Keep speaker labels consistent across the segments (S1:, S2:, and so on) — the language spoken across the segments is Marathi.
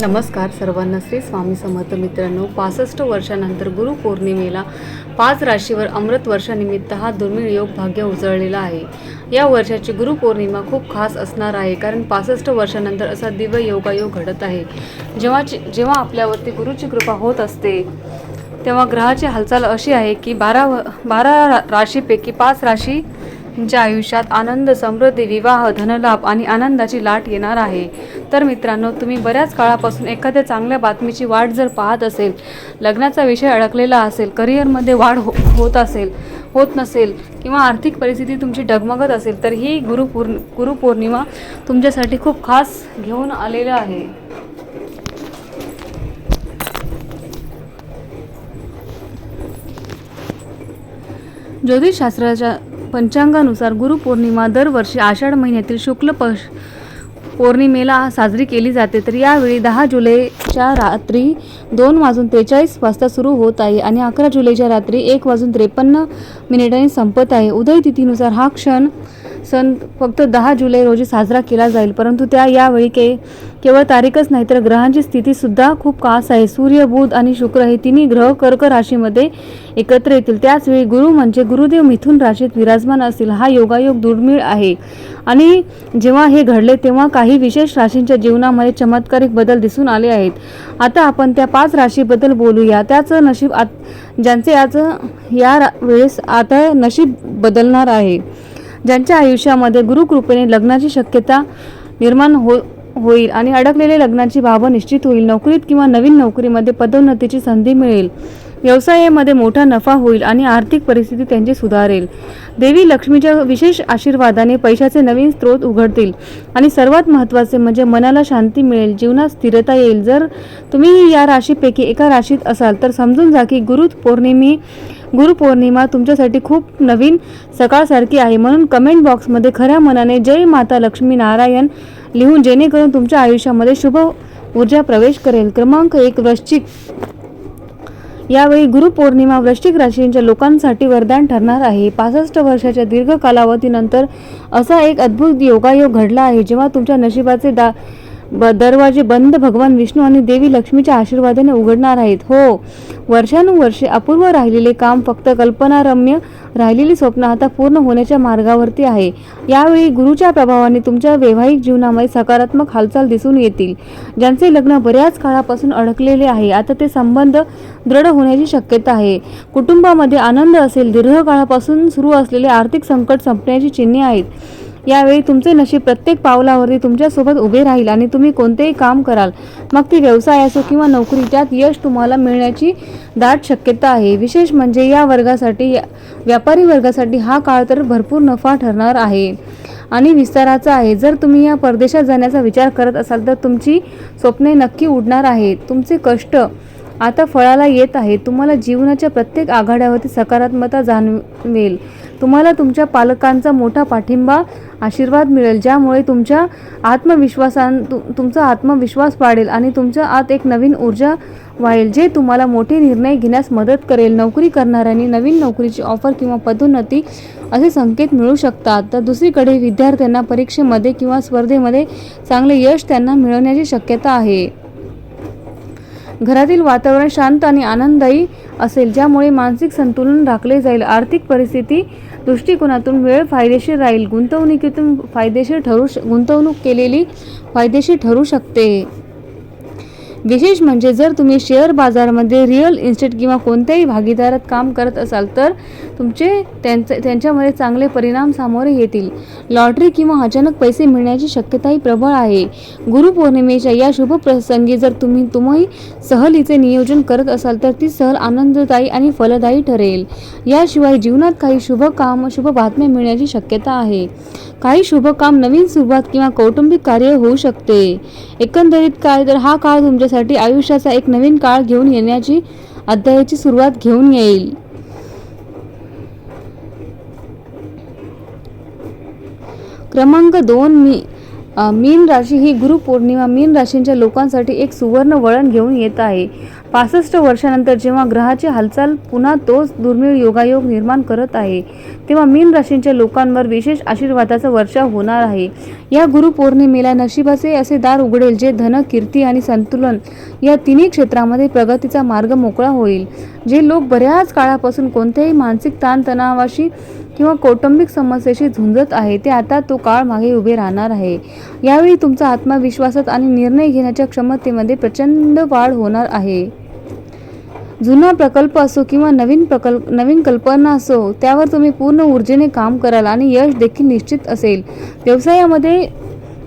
S1: नमस्कार सर्वांना श्री स्वामी समर्थ मित्रांनो. पासष्ट वर्षानंतर गुरुपौर्णिमेला पाच राशीवर अमृत वर्षानिमित्त हा दुर्मिळ योग भाग्य उजळलेला आहे. या वर्षाची गुरुपौर्णिमा खूप खास असणार आहे कारण पासष्ट वर्षानंतर असा दिव्य योगायोग घडत आहे. जेव्हा जेव्हा आपल्यावरती गुरुची कृपा होत असते तेव्हा ग्रहाची हालचाल अशी आहे की बारा बारा राशीपैकी पाच राशी तुमच्या आयुष्यात आनंद समृद्धी विवाह धनलाभ आणि आनंदाची लाट येणार आहे. तर मित्रांनो तुम्ही बऱ्याच काळापासून एखाद्या चांगल्या बातमीची वाट जर पाहत असेल लग्नाचा विषय अडकलेला असेल करिअरमध्ये वाढ हो होत असेल होत नसेल किंवा आर्थिक परिस्थिती तुमची डगमगत असेल तर ही गुरुपौर् गुरुपौर्णिमा तुमच्यासाठी खूप खास घेऊन आलेलं आहे. ज्योतिषशास्त्राच्या पंचांगानुसार गुरुपौर्णिमा दरवर्षी आषाढ महिन्यातील शुक्ल पश पौर्णिमेला साजरी केली जाते. तर यावेळी दहा जुलैच्या रात्री दोन वाजून त्रेचाळीस वाजता सुरू होत आहे आणि अकरा जुलैच्या रात्री एक वाजून त्रेपन्न मिनिटांनी संपत आहे. उदय तिथीनुसार हा क्षण सण फक्त दहा जुलै रोजी साजरा केला जाईल. परंतु त्या यावेळी के केवळ तारीखच नाही तर ग्रहांची स्थितीसुद्धा खूप खास आहे. सूर्य बुध आणि शुक्र हे तिन्ही ग्रह कर्क राशीमध्ये एकत्र येतील. त्याचवेळी गुरु म्हणजे गुरुदेव मिथुन राशीत विराजमान असतील. हा योगायोग दुर्मिळ आहे. आणि जेव्हा हे घडले तेव्हा काही विशेष राशींच्या जीवनामध्ये चमत्कारिक बदल दिसून आले आहेत. आता आपण त्या पाच राशीबद्दल बोलूया. त्याचं नशीब आत ज्यांचे आज या रा- वेळेस आता नशीब बदलणार आहे. ज्यांच्या आयुष्यामध्ये गुरुकृपेने लग्नाची शक्यता निर्माण हो होईल आणि अडकलेले लग्नाची बाबा निश्चित होईल नोकरीत किंवा नवीन नोकरीमध्ये पदोन्नतीची संधी मिळेल. व्यवसायामध्ये मोठा नफा होईल आणि आर्थिक परिस्थिती त्यांची सुधारेल. देवी लक्ष्मीच्या विशेष आशीर्वादाने पैशाचे नवीन स्रोत उघडतील. आणि सर्वात महत्त्वाचे म्हणजे मनाला शांती मिळेल जीवनात स्थिरता येईल. जर तुम्ही या राशीपैकी एका राशीत असाल तर समजून जा की गुरु पौर्णिमे गुरुपौर्णिमा तुमच्यासाठी खूप नवीन सकाळसारखी आहे. म्हणून कमेंट बॉक्समध्ये खऱ्या मनाने जय माता लक्ष्मी नारायण लिहून जेणेकरून तुमच्या आयुष्यामध्ये शुभ ऊर्जा प्रवेश करेल. क्रमांक एक वृश्चिक. यावेळी गुरुपौर्णिमा वृश्चिक राशींच्या लोकांसाठी वरदान ठरणार आहे. पासष्ट वर्षाच्या दीर्घ कालावधीनंतर असा एक अद्भुत योगायोग घडला आहे जेव्हा तुमच्या नशिबाचे दा ब दरवाजे बंद भगवान विष्णू आणि देवी लक्ष्मीच्या आशीर्वादाने उघडणार आहेत. हो वर्षानुवर्षे अपूर्व राहिलेले काम फक्त कल्पनारम्य राहिलेली स्वप्न आता पूर्ण होण्याच्या मार्गावरती आहे. यावेळी गुरुच्या प्रभावाने तुमच्या वैवाहिक जीवनामध्ये सकारात्मक हालचाल दिसून येतील. ज्यांचे लग्न बऱ्याच काळापासून अडकलेले आहे आता ते संबंध दृढ होण्याची शक्यता आहे. कुटुंबामध्ये आनंद असेल दीर्घकाळापासून सुरू असलेले आर्थिक संकट संपण्याची चिन्हे आहेत. यावेळी तुमचे नशीब प्रत्येक पावलावरती तुमच्यासोबत उभे राहील आणि तुम्ही कोणतेही काम कराल. मग ती व्यवसाय असो किंवा नोकरी त्यात यश तुम्हाला मिळण्याची दाट शक्यता आहे. विशेष म्हणजे या वर्गासाठी या- व्यापारी वर्गासाठी हा काळ तर भरपूर नफा ठरणार आहे आणि विस्ताराचा आहे. जर तुम्ही या परदेशात जाण्याचा विचार करत असाल तर तुमची स्वप्ने नक्की उडणार आहेत. तुमचे कष्ट आता फळाला येत आहे तुम्हाला जीवनाच्या प्रत्येक आघाड्यावरती सकारात्मकता जाणवेल. तुम्हाला तुमच्या पालकांचा मोठा पाठिंबा आशीर्वाद मिळेल ज्यामुळे तुमच्या आत्मविश्वासां तु तुमचा आत्मविश्वास वाढेल आणि तुमच्या आत एक नवीन ऊर्जा वाढेल जे तुम्हाला मोठे निर्णय घेण्यास मदत करेल. नोकरी करणाऱ्यांनी नवीन नोकरीची ऑफर किंवा पदोन्नती असे संकेत मिळू शकतात. तर दुसरीकडे विद्यार्थ्यांना परीक्षेमध्ये किंवा स्पर्धेमध्ये चांगले यश त्यांना मिळवण्याची शक्यता आहे. घरातील वातावरण शांत आणि आनंददायी असेल ज्यामुळे मानसिक संतुलन राखले जाईल. आर्थिक परिस्थिती दृष्टिकोनातून वेळ फायदेशीर राहील. गुंतवणुकीतून फायदेशीर ठरू श गुंतवणूक केलेली फायदेशीर ठरू शकते. विशेष म्हणजे जर तुम्ही शेअर बाजारामध्ये रिअल इस्टेट किंवा कोणत्याही भागीदारात काम करत असाल तर तुमचे त्यांचे त्यांच्यामध्ये चांगले परिणाम सामोरे येतील. लॉटरी किंवा अचानक पैसे मिळण्याची शक्यताही प्रबळ आहे. गुरुपौर्णिमेच्या या शुभ प्रसंगी जर तुम्ही तुम्ही सहलीचे नियोजन करत असाल तर ती सहल आनंददायी आणि फलदायी ठरेल. याशिवाय जीवनात काही शुभ काम शुभ बातम्या मिळण्याची शक्यता आहे. काही शुभ काम नवीन सुरुवात किंवा कौटुंबिक कार्य होऊ शकते. एकंदरीत काय तर हा काळ तुमच्या तुमच्यासाठी आयुष्याचा एक नवीन काळ घेऊन येण्याची अध्यायाची सुरुवात घेऊन येईल. क्रमांक दोन मी मीन राशी ही गुरुपौर्णिमा. मीन राशींच्या लोकांसाठी एक सुवर्ण वळण घेऊन येत आहे. पासष्ट वर्षानंतर जेव्हा ग्रहाची हालचाल पुन्हा तोच दुर्मिळ योगायोग निर्माण करत आहे तेव्हा मीन राशींच्या लोकांवर विशेष आशीर्वादाचा वर्षा होणार आहे. या गुरुपौर्णिमेला नशिबाचे असे दार उघडेल जे धन कीर्ती आणि संतुलन या तिन्ही क्षेत्रामध्ये प्रगतीचा मार्ग मोकळा होईल. जे लोक बऱ्याच काळापासून कोणत्याही मानसिक ताणतणावाशी किंवा कौटुंबिक समस्येशी झुंजत आहे ते आता तो काळ मागे उभे राहणार आहे. यावेळी तुमचा आत्मविश्वासात आणि निर्णय घेण्याच्या क्षमतेमध्ये प्रचंड वाढ होणार आहे. जुना प्रकल्प असो किंवा नवीन प्रकल्प नवीन कल्पना असो त्यावर तुम्ही पूर्ण ऊर्जेने काम कराल आणि यश देखील निश्चित असेल. व्यवसायामध्ये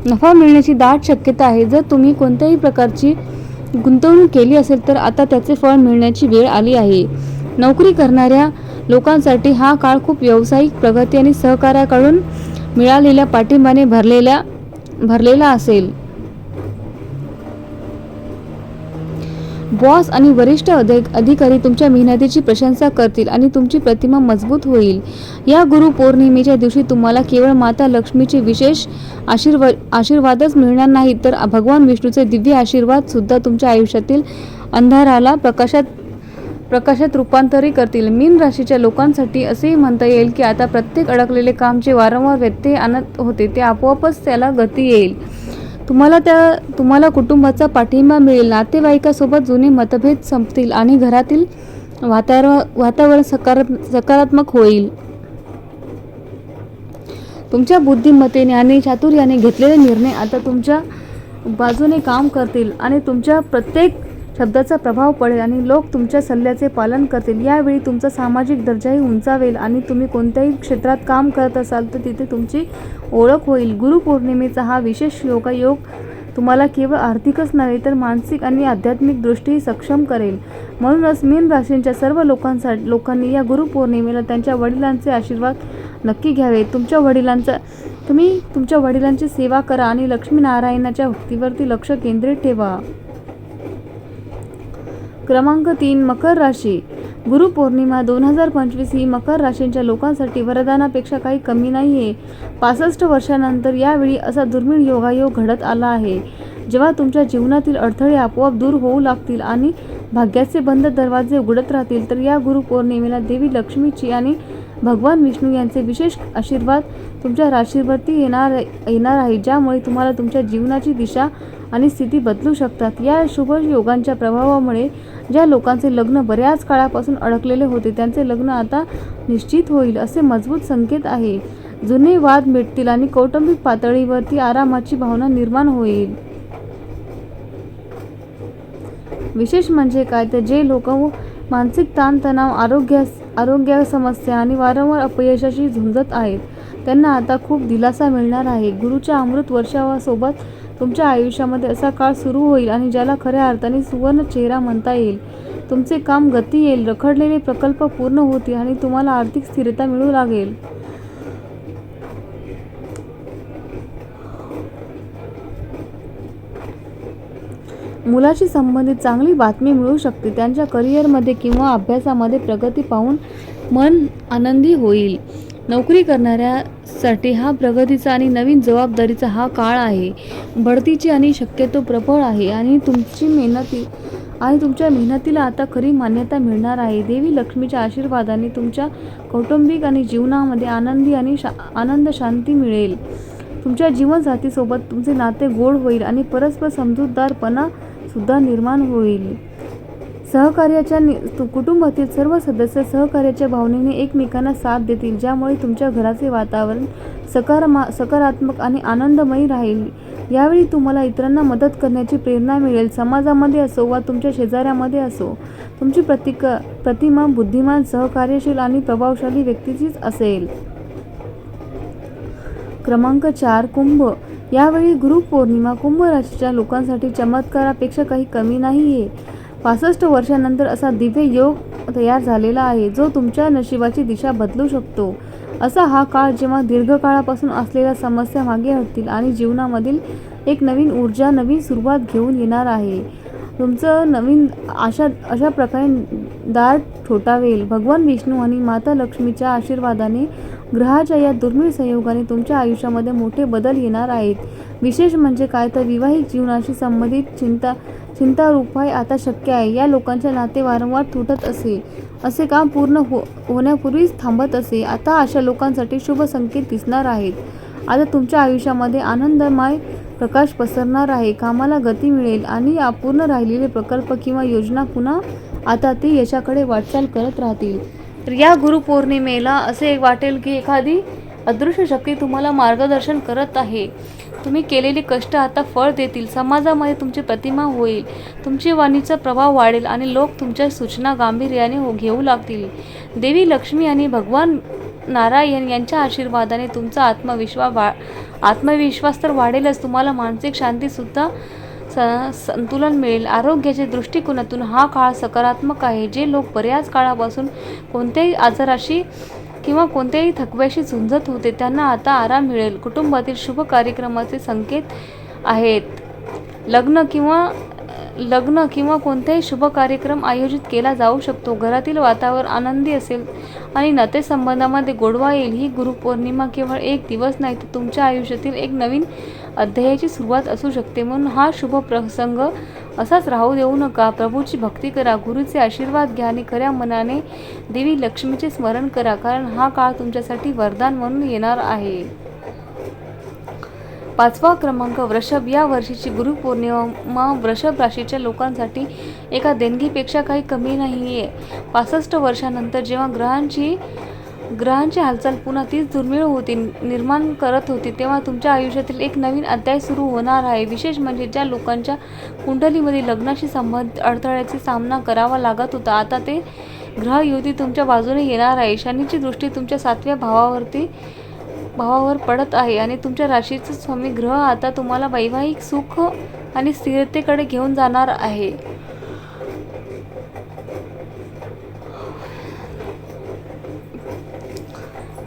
S1: नफा मिळण्याची दाट शक्यता आहे. जर तुम्ही कोणत्याही प्रकारची गुंतवणूक केली असेल तर आता त्याचे फळ मिळण्याची वेळ आली आहे. नोकरी करणाऱ्या लोकांसाठी हा काळ खूप व्यावसायिक प्रगती आणि सहकार्याकडून मिळालेल्या पाठिंबाने भरलेल्या भरलेला असेल. बॉस आणि वरिष्ठ अधिक अधिकारी तुमच्या मेहनतीची प्रशंसा करतील आणि तुमची प्रतिमा मजबूत होईल. या गुरु पौर्णिमेच्या दिवशी तुम्हाला केवळ माता लक्ष्मीचे विशेष आशीर्वाद आशीर्वादच मिळणार नाही तर भगवान विष्णूचे दिव्य आशीर्वाद सुद्धा तुमच्या आयुष्यातील अंधाराला प्रकाशात प्रकाशात रूपांतरित करतील. मीन राशीच्या लोकांसाठी असेही म्हणता येईल की आता प्रत्येक अडकलेले काम जे वारंवार व्यत्यय आणत होते ते आपोआपच त्याला गती येईल. तुम्हाला त्या तुम्हाला कुटुंबाचा पाठिंबा मिळेल. नातेवाईकासोबत जुने मतभेद संपतील आणि घरातील वातावरण वातावरण सकार सकारात्मक होईल. तुमच्या बुद्धिमत्तेने आणि चातुर्याने घेतलेले निर्णय आता तुमच्या बाजूने काम करतील आणि तुमच्या प्रत्येक शब्दाचा प्रभाव पडेल आणि लोक तुमच्या सल्ल्याचे पालन करतील. यावेळी तुमचा सामाजिक दर्जाही उंचावेल आणि तुम्ही कोणत्याही क्षेत्रात काम करत असाल तर तिथे तुमची ओळख होईल. गुरुपौर्णिमेचा हा विशेष योगायोग तुम्हाला केवळ आर्थिकच नव्हे तर मानसिक आणि आध्यात्मिक दृष्टीही सक्षम करेल. म्हणूनच मीन राशींच्या सर्व लोकांसाठी लोकांनी या गुरुपौर्णिमेला त्यांच्या वडिलांचे आशीर्वाद नक्की घ्यावे. तुमच्या वडिलांचा तुम्ही तुमच्या वडिलांची सेवा करा आणि लक्ष्मीनारायणाच्या भक्तीवरती लक्ष केंद्रित ठेवा. क्रमांक तीन मकर राशी. गुरुपौर्णिमा दोन हजार पंचवीस ही मकर राशींच्या लोकांसाठी वरदानापेक्षा काही कमी नाही आहे पासष्ट वर्षानंतर यावेळी असा दुर्मिळ योगायोग घडत आला आहे. जेव्हा तुमच्या जीवनातील अडथळे आपोआप दूर होऊ लागतील आणि भाग्याचे बंद दरवाजे उघडत राहतील तर या गुरुपौर्णिमेला देवी लक्ष्मीची आणि भगवान विष्णू यांचे विशेष आशीर्वाद तुमच्या राशीवरती येणार येणार आहे. ज्यामुळे तुम्हाला तुमच्या जीवनाची दिशा आणि स्थिती बदलू शकतात. या शुभ योगांच्या प्रभावामुळे ज्या लोकांचे लग्न बऱ्याच काळापासून अडकलेले होते त्यांचे लग्न आता निश्चित होईल असे मजबूत संकेत आहे. जुने वाद मिटतील आणि कौटुंबिक पातळीवरती आरामाची भावना निर्माण होईल. विशेष म्हणजे काय तर जे लोक मानसिक ताणतणाव आरोग्य आरोग्य समस्या आणि वारंवार अपयशाशी झुंजत आहेत त्यांना आता खूप दिलासा मिळणार आहे. गुरुच्या अमृत वर्षावासोबत तुमच्या आयुष्यामध्ये असा काळ सुरू होईल आणि ज्याला खऱ्या अर्थाने सुवर्ण चेहरा म्हणता येईल. तुमचे काम गती येईल रखडलेले प्रकल्प पूर्ण होतील आणि तुम्हाला आर्थिक स्थिरता मिळू लागेल. मुलाशी संबंधित चांगली बातमी मिळू शकते. त्यांच्या करिअरमध्ये किंवा अभ्यासामध्ये प्रगती पाहून मन आनंदी होईल. नोकरी करणाऱ्या साठी हा प्रगतीचा आणि नवीन जबाबदारीचा हा काळ आहे. बढतीची आणि शक्यतो प्रबळ आहे आणि तुमची मेहनती आणि तुमच्या मेहनतीला आता खरी मान्यता मिळणार आहे. देवी लक्ष्मीच्या आशीर्वादाने तुमच्या कौटुंबिक आणि जीवनामध्ये आनंदी आणि शा आनंद शांती मिळेल. तुमच्या जीवनसाथीसोबत तुमचे नाते गोड होईल आणि परस्पर समजूतदारपणा सुद्धा निर्माण होईल. सहकार्याच्या नि तु- कुटुंबातील सर्व सदस्य सहकार्याच्या भावनेने एकमेकांना साथ देतील ज्यामुळे तुमच्या घराचे वातावरण सकारमा सकारात्मक आणि आनंदमयी राहील. यावेळी तुम्हाला इतरांना मदत करण्याची प्रेरणा मिळेल. समाजामध्ये असो वा तुमच्या शेजाऱ्यामध्ये असो तुमची प्रतिक प्रतिमा बुद्धिमान सहकार्यशील आणि प्रभावशाली व्यक्तीचीच असेल. क्रमांक चार कुंभ. यावेळी गुरुपौर्णिमा कुंभ राशीच्या लोकांसाठी चमत्कारापेक्षा काही कमी नाही आहे पासष्ट वर्षानंतर असा दिव्य योग तयार झालेला आहे जो तुमच्या नशिबाची दिशा बदलू शकतो. असा हा काळ जेव्हा दीर्घकाळापासून असलेल्या समस्या मागे हटतील आणि जीवनामधील एक नवीन ऊर्जा नवीन सुरुवात घेऊन येणार आहे. तुमचं नवीन अशा अशा प्रकारे दार ठोठावेल. भगवान विष्णू आणि माता लक्ष्मीच्या आशीर्वादाने ग्रहाच्या या दुर्मिळ संयोगाने तुमच्या आयुष्यामध्ये मोठे बदल येणार आहेत. विशेष म्हणजे काय तर विवाहित जीवनाशी संबंधित चिंता चिंता उपाय आता शक्य आहे. या लोकांचे नाते वारंवार तुटत असे. असे काम पूर्ण हो होण्यापूर्वीच थांबत असे. आता अशा लोकांसाठी शुभ संकेत दिसणार आहेत. आता तुमच्या आयुष्यामध्ये आनंदमय प्रकाश पसरणार आहे. कामाला गती मिळेल आणि अपूर्ण राहिलेले प्रकल्प किंवा योजना पुन्हा आता ते यशाकडे वाटचाल करत राहतील. तर या गुरुपौर्णिमेला असे वाटेल की एखादी अदृश्य शक्ती तुम्हाला मार्गदर्शन करत आहे. तुम्ही केलेले कष्ट आता फळ देतील. समाजामध्ये तुमची प्रतिमा होईल. तुमची वाणीचा प्रभाव वाढेल आणि लोक तुमच्या सूचना गांभीर्याने हो- घेऊ लागतील. देवी लक्ष्मी आणि भगवान नारायण यांच्या आशीर्वादाने तुमचा आत्मविश्वास वा आत्मविश्वास तर वाढेलच. तुम्हाला मानसिक शांतीसुद्धा स संतुलन मिळेल. आरोग्याच्या दृष्टिकोनातून हा काळ सकारात्मक आहे. जे लोक बऱ्याच काळापासून कोणत्याही आजाराशी किंवा कोणत्याही थकव्याशी झुंजत होते त्यांना आता आराम मिळेल. कुटुंबातील शुभ कार्यक्रमाचे संकेत आहेत. लग्न किंवा लग्न किंवा कोणताही शुभ कार्यक्रम आयोजित केला जाऊ शकतो. घरातील वातावरण आनंदी असेल आणि नातेसंबंधामध्ये गोडवा येईल. ही गुरुपौर्णिमा केवळ एक दिवस नाही तर तुमच्या आयुष्यातील एक नवीन अध्यायाची सुरुवात असू शकते. म्हणून हा शुभ प्रसंग असाच राहू देऊ नका. प्रभूची भक्ती करा गुरुचे आशीर्वाद घ्या आणि खऱ्या मनाने देवी लक्ष्मीचे स्मरण करा कारण हा काळ तुमच्यासाठी वरदान म्हणून येणार आहे. पाचवा क्रमांक वृषभ. या वर्षीची गुरुपौर्णिमा वृषभ राशीच्या लोकांसाठी एका देणगीपेक्षा काही कमी नाही आहे पासष्ट वर्षानंतर जेव्हा ग्रहांची ग्रहांची हालचाल पुन्हा तीच दुर्मिळ होती निर्माण करत होती तेव्हा तुमच्या आयुष्यातील एक नवीन अध्याय सुरू होणार आहे. विशेष म्हणजे ज्या लोकांच्या कुंडलीमध्ये लग्नाशी संबंधित अडथळ्याचा सामना करावा लागत होता आता ते ग्रहयुती तुमच्या बाजूने येणार आहे. शनीची दृष्टी तुमच्या सातव्या भावावरती भावावर पडत आहे आणि तुमच्या राशीचा स्वामी ग्रह आता तुम्हाला वैवाहिक सुख आणि स्थिरतेकडे घेऊन जाणार आहे.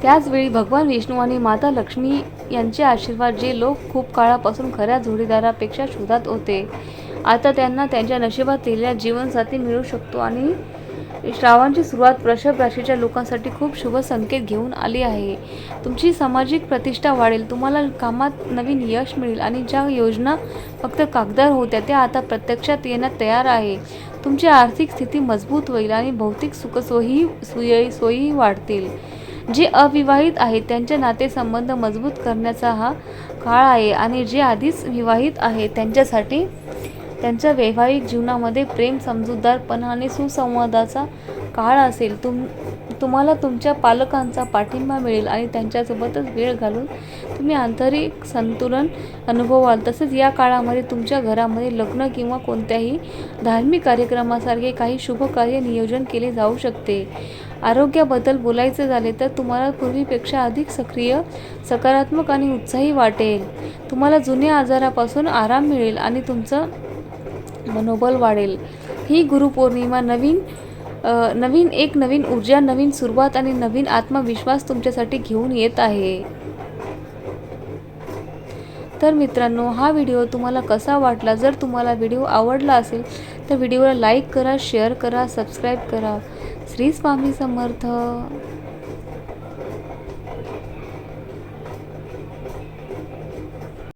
S1: त्याचवेळी भगवान विष्णू आणि माता लक्ष्मी यांचे आशीर्वाद जे लोक खूप काळापासून खऱ्या जोडीदारापेक्षा शोधात होते. आता त्यांना त्यांच्या नशिबात लिहिलेला जीवनसाथी मिळू शकतो आणि श्रावणची सुरुवात वृषभ राशीच्या लोकांसाठी खूप शुभ संकेत घेऊन आली आहे. तुमची सामाजिक प्रतिष्ठा वाढेल तुम्हाला कामात नवीन यश मिळेल आणि ज्या योजना फक्त कागदार होत्या त्या आता प्रत्यक्षात येण्यात तयार आहे. तुमची आर्थिक स्थिती मजबूत होईल आणि भौतिक सुखसोयी सुय सोयी वाढतील. जे अविवाहित आहेत त्यांचे नातेसंबंध मजबूत करण्याचा हा काळ आहे आणि जे आधीच विवाहित आहेत त्यांच्यासाठी त्यांच्या वैवाहिक जीवनामध्ये प्रेम समजूतदारपणा आणि सुसंवादाचा काळ असेल तुम तुम्हाला तुमच्या पालकांचा पाठिंबा मिळेल आणि त्यांच्यासोबतच वेळ घालून तुम्ही आंतरिक संतुलन अनुभवाल. तसेच या काळामध्ये तुमच्या घरामध्ये लग्न किंवा कोणत्याही धार्मिक कार्यक्रमासारखे काही शुभ कार्य नियोजन केले जाऊ शकते. आरोग्याबद्दल बोलायचे झाले तर तुम्हाला पूर्वीपेक्षा अधिक सक्रिय सकारात्मक आणि उत्साही वाटेल. तुम्हाला जुन्या आजारापासून आराम मिळेल आणि तुमचं मनोबल वाढेल. ही गुरुपौर्णिमा नवीन नवीन एक नवीन ऊर्जा नवीन सुरुवात आणि नवीन आत्मविश्वास तुमच्यासाठी घेऊन येत आहे. तर मित्रांनो हा व्हिडिओ तुम्हाला कसा वाटला? जर तुम्हाला व्हिडिओ आवडला असेल तर व्हिडिओला लाईक करा शेअर करा सबस्क्राईब करा. श्री स्वामी समर्थ.